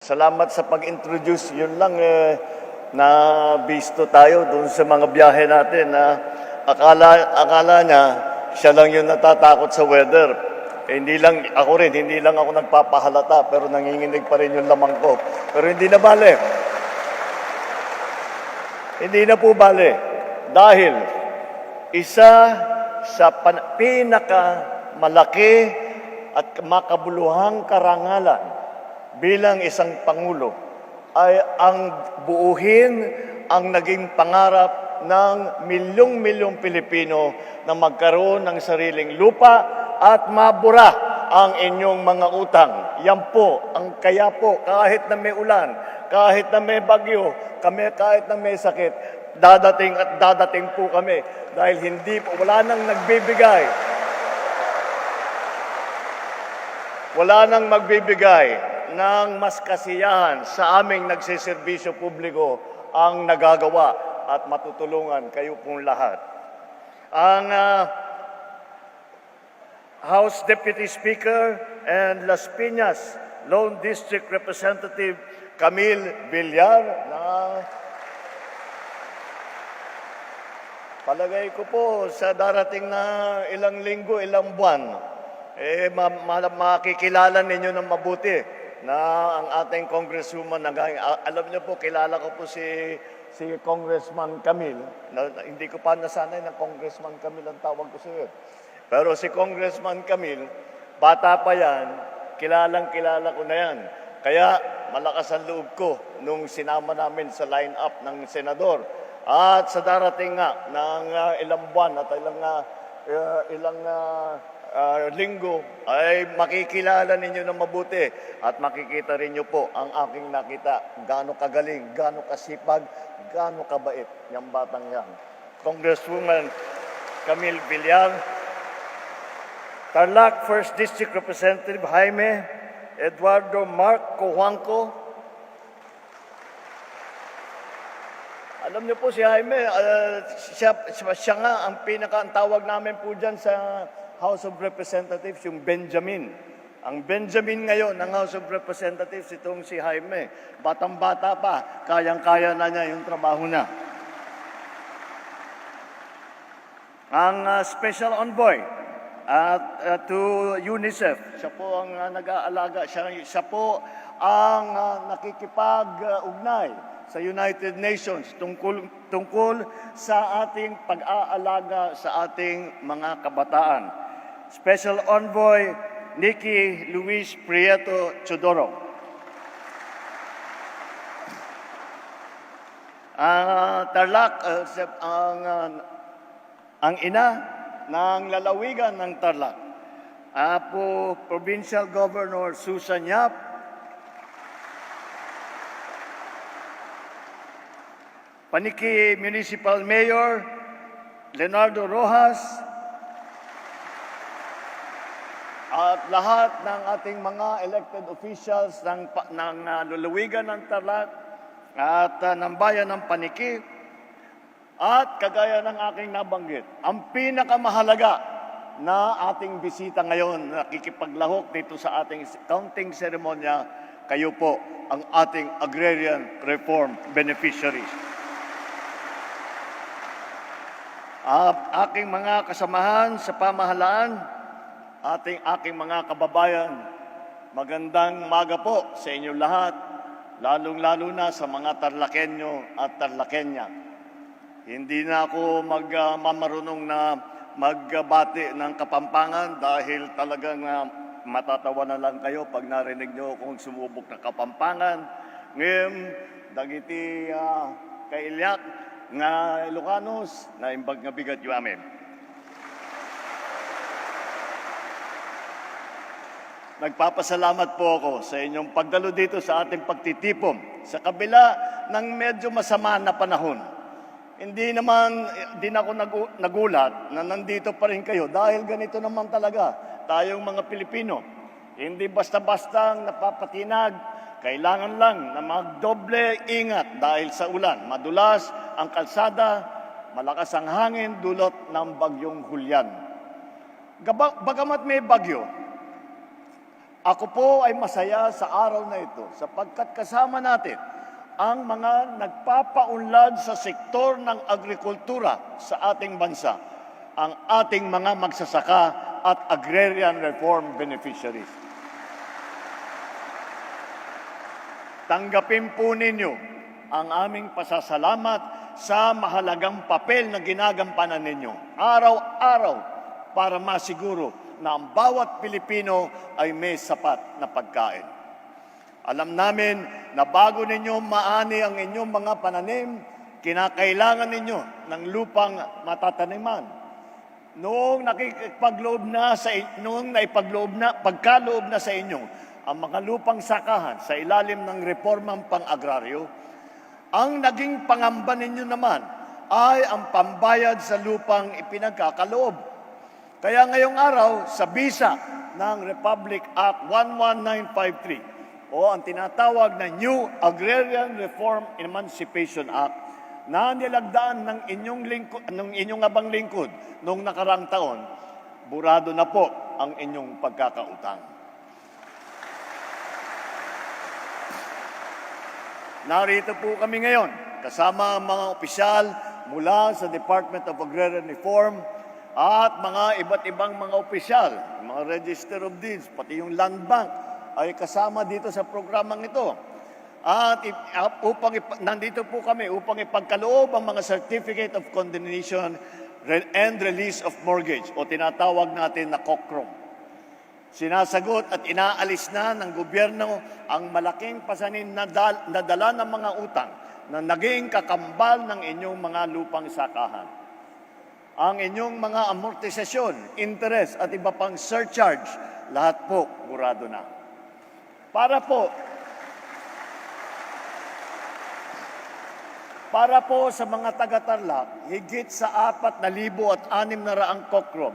Salamat sa pag-introduce. Yun lang eh, na bisto tayo dun sa mga biyahe natin na akala, akala niya siya lang yung natatakot sa weather. Eh, hindi lang, ako rin, hindi lang ako nagpapahalata pero nanginginig pa rin yung lamang ko. Pero hindi na bale. Hindi na po bale. Dahil isa sa pan- pinaka malaki at makabuluhang karangalan bilang isang pangulo ay ang buuhin ang naging pangarap ng milyong-milyong Pilipino na magkaroon ng sariling lupa at mabura ang inyong mga utang. Yan po, ang kaya po, kahit na may ulan, kahit na may bagyo, kami kahit na may sakit, dadating at dadating po kami dahil hindi po, wala nang nagbibigay. Wala nang magbibigay ng mas kasiyahan sa aming nagsiservisyo publiko ang nagagawa at matutulungan kayo pong lahat. Ang ah, House Deputy Speaker and Las Piñas Lone District Representative Camille Villar na palagay ko po sa darating na ilang linggo, ilang buwan, eh, ma- ma- makikilala ninyo ng mabuti na ang ating congresswoman, alam niyo po, kilala ko po si si Congressman Camille. Na, na- hindi ko pa nasanay na Congressman Camille ang tawag ko sa iyo. Pero si Congressman Camille, bata pa yan, kilalang kilala ko na yan. Kaya malakas ang loob ko nung sinama namin sa line-up ng senador. At sa darating nga ng ah, ilang buwan at ilang, ah, ilang ah, ah, linggo ay makikilala ninyo ng mabuti at makikita rin nyo po ang aking nakita gaano kagaling, gaano kasipag, gaano kabait yung batang yan. Congresswoman Camille Villar, Tarlac 1st District Representative Jaime Eduardo Mark Cojuangco. Alam niyo po si Jaime, uh, siya, siya, siya nga ang pinaka ang tawag namin po dyan sa House of Representatives, yung Benjamin. Ang Benjamin ngayon ng House of Representatives, itong si Jaime. Batang-bata pa, kayang-kaya na niya yung trabaho niya. Ang uh, Special Envoy at uh, to UNICEF, siya po ang uh, nag-aalaga, siya, siya po ang uh, nakikipag-ugnay sa United Nations tungkol, tungkol sa ating pag-aalaga sa ating mga kabataan. Special Envoy Nikki Luis Prieto Chodoro. Uh, Tarlac, uh, ang uh, ang ina ng lalawigan ng Tarlac, Apo Provincial Governor Susan Yap, Paniki Municipal Mayor Leonardo Rojas, at lahat ng ating mga elected officials ng, ng uh, lalawigan ng Tarlac at uh, ng bayan ng Paniki, at kagaya ng aking nabanggit, ang pinakamahalaga na ating bisita ngayon, nakikipaglahok dito sa ating counting seremonya, kayo po ang ating agrarian reform beneficiaries. Ah, aking mga kasamahan sa pamahalaan, ating aking mga kababayan, magandang maga po sa inyo lahat, lalong-lalo na sa mga Tarlakenyo at Tarlakenya. Hindi na ako magmamarunong na magbati ng kapampangan dahil talagang uh, matatawa na lang kayo pag narinig nyo kung sumubok na kapampangan. Ngayon, dagiti uh, kailyak nga Ilocanos na imbag nga bigat yu amin. Nagpapasalamat po ako sa inyong pagdalo dito sa ating pagtitipon sa kabila ng medyo masama na panahon. Hindi naman din ako nagu- nagulat na nandito pa rin kayo dahil ganito naman talaga tayong mga Pilipino. Hindi basta-basta napapatinag, kailangan lang na magdoble ingat dahil sa ulan. Madulas ang kalsada, malakas ang hangin dulot ng bagyong hulyan. Bagamat may bagyo, Ako po ay masaya sa araw na ito sapagkat kasama natin ang mga nagpapaunlad sa sektor ng agrikultura sa ating bansa, ang ating mga magsasaka at agrarian reform beneficiaries. Tanggapin po ninyo ang aming pasasalamat sa mahalagang papel na ginagampanan ninyo araw-araw para masiguro na ang bawat Pilipino ay may sapat na pagkain. Alam namin na bago ninyo maani ang inyong mga pananim, kinakailangan ninyo ng lupang matataniman. Noong nakikipagloob na sa noong naipagloob na pagkaloob na sa inyo ang mga lupang sakahan sa ilalim ng reformang pang-agraryo, ang naging pangamba ninyo naman ay ang pambayad sa lupang ipinagkakaloob. Kaya ngayong araw, sa bisa ng Republic Act 11953 o ang tinatawag na New Agrarian Reform Emancipation Act na nilagdaan ng inyong, lingkod, ng inyong abang lingkod noong nakarang taon, burado na po ang inyong pagkakautang. Narito po kami ngayon kasama ang mga opisyal mula sa Department of Agrarian Reform at mga iba't ibang mga opisyal, mga Register of Deeds, pati yung Land Bank ay kasama dito sa programang ito. At uh, upang nandito po kami upang ipagkaloob ang mga Certificate of Condemnation and Release of Mortgage o tinatawag natin na COCROM. Sinasagot at inaalis na ng gobyerno ang malaking pasanin na, dal- na dala ng mga utang na naging kakambal ng inyong mga lupang sakahan. Ang inyong mga amortisasyon, interest at iba pang surcharge, lahat po burado na. Para po Para po sa mga taga-Tarlac, higit sa apat na libo at anim na raang kokrom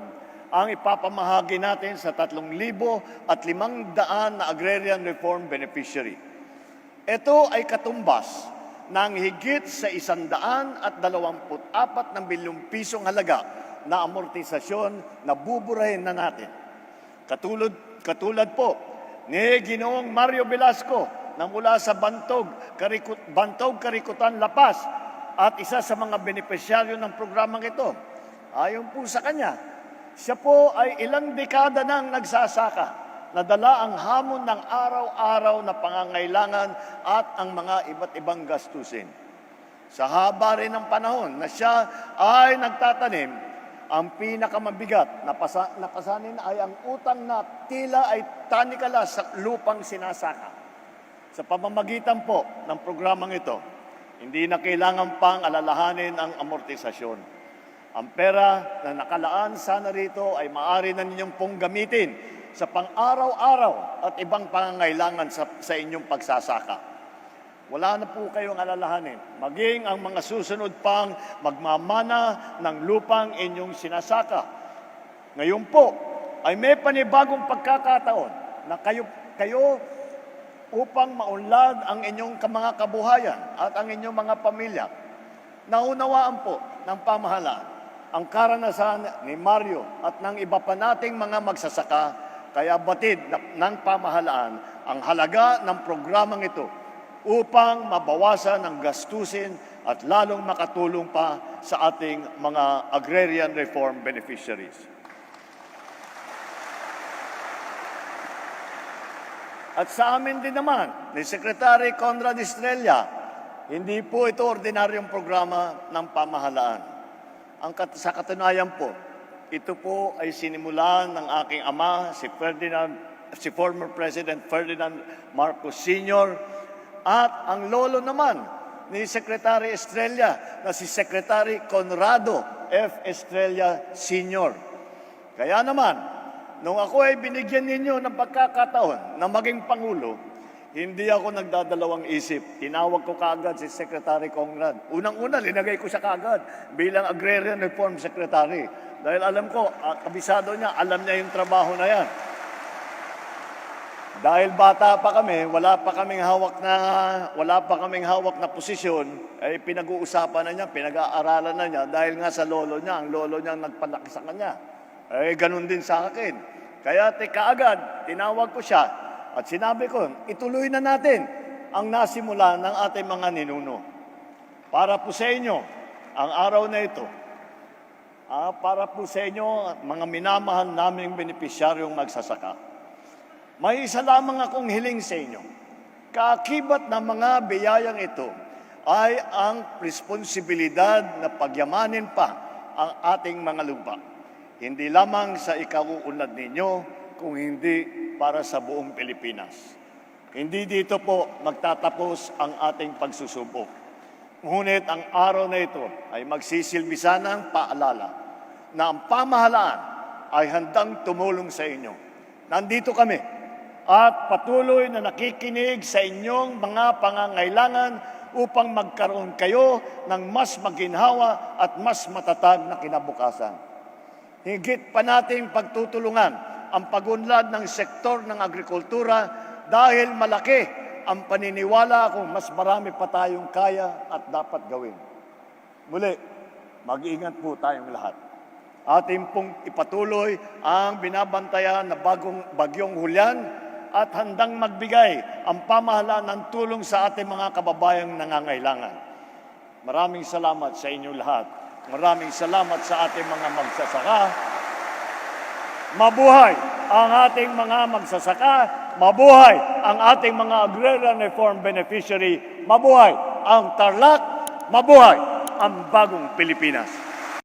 ang ipapamahagi natin sa tatlong libo at limang daan na agrarian reform beneficiary. Ito ay katumbas ng higit sa isandaan at dalawamput apat ng bilyong pisong halaga na amortisasyon na buburahin na natin. Katulad, katulad po ni Ginoong Mario Velasco na mula sa Bantog, Karikut, Bantog Karikutan, Lapas at isa sa mga benepisyaryo ng programang ito. Ayon po sa kanya, siya po ay ilang dekada nang nagsasaka na dala ang hamon ng araw-araw na pangangailangan at ang mga iba't ibang gastusin. Sa haba rin ng panahon na siya ay nagtatanim, ang pinakamabigat na, pasa, na pasanin ay ang utang na tila ay tanikala sa lupang sinasaka. Sa pamamagitan po ng programang ito, hindi na kailangan pang alalahanin ang amortisasyon. Ang pera na nakalaan sana rito ay maaari na ninyong pong gamitin sa pang-araw-araw at ibang pangangailangan sa, sa inyong pagsasaka. Wala na po kayong alalahanin. Maging ang mga susunod pang magmamana ng lupang inyong sinasaka. Ngayon po ay may panibagong pagkakataon na kayo, kayo upang maunlad ang inyong mga kabuhayan at ang inyong mga pamilya. Naunawaan po ng pamahalaan ang karanasan ni Mario at ng iba pa nating mga magsasaka kaya batid ng pamahalaan ang halaga ng programang ito upang mabawasan ang gastusin at lalong makatulong pa sa ating mga agrarian reform beneficiaries. At sa amin din naman, ni Secretary Conrad Estrella, hindi po ito ordinaryong programa ng pamahalaan. Ang kat- sa katunayan po, ito po ay sinimulan ng aking ama, si Ferdinand, si former President Ferdinand Marcos Sr. At ang lolo naman ni Secretary Estrella na si Secretary Conrado F. Estrella Sr. Kaya naman, nung ako ay binigyan ninyo ng pagkakataon na maging Pangulo, hindi ako nagdadalawang isip. Tinawag ko kaagad si Secretary Conrad. Unang-una, linagay ko siya kaagad bilang Agrarian Reform Secretary. Dahil alam ko, ah, kabisado niya, alam niya yung trabaho na yan. Dahil bata pa kami, wala pa kaming hawak na wala pa kaming hawak na posisyon, ay pinag-uusapan na niya, pinag-aaralan na niya dahil nga sa lolo niya, ang lolo niya ang nagpalaki sa kanya. Eh ganun din sa akin. Kaya te kaagad, tinawag ko siya at sinabi ko, ituloy na natin ang nasimula ng ating mga ninuno. Para po sa inyo, ang araw na ito, ah, para po sa inyo, at mga minamahal naming benepisyaryong magsasaka. May isa lamang akong hiling sa inyo. Kaakibat ng mga biyayang ito ay ang responsibilidad na pagyamanin pa ang ating mga lupa. Hindi lamang sa ikauunlad ninyo, kung hindi para sa buong Pilipinas. Hindi dito po magtatapos ang ating pagsusubok. Ngunit ang araw na ito ay magsisilbi sana ng paalala na ang pamahalaan ay handang tumulong sa inyo. Nandito kami at patuloy na nakikinig sa inyong mga pangangailangan upang magkaroon kayo ng mas maginhawa at mas matatag na kinabukasan. Higit pa nating pagtutulungan ang pagunlad ng sektor ng agrikultura dahil malaki ang paniniwala kung mas marami pa tayong kaya at dapat gawin. Muli, mag-iingat po tayong lahat. Ating pong ipatuloy ang binabantayan na bagong bagyong hulyan at handang magbigay ang pamahalaan ng tulong sa ating mga kababayang nangangailangan. Maraming salamat sa inyong lahat. Maraming salamat sa ating mga magsasaka. Mabuhay ang ating mga magsasaka. Mabuhay ang ating mga agrarian reform beneficiary. Mabuhay ang Tarlac. Mabuhay ang bagong Pilipinas.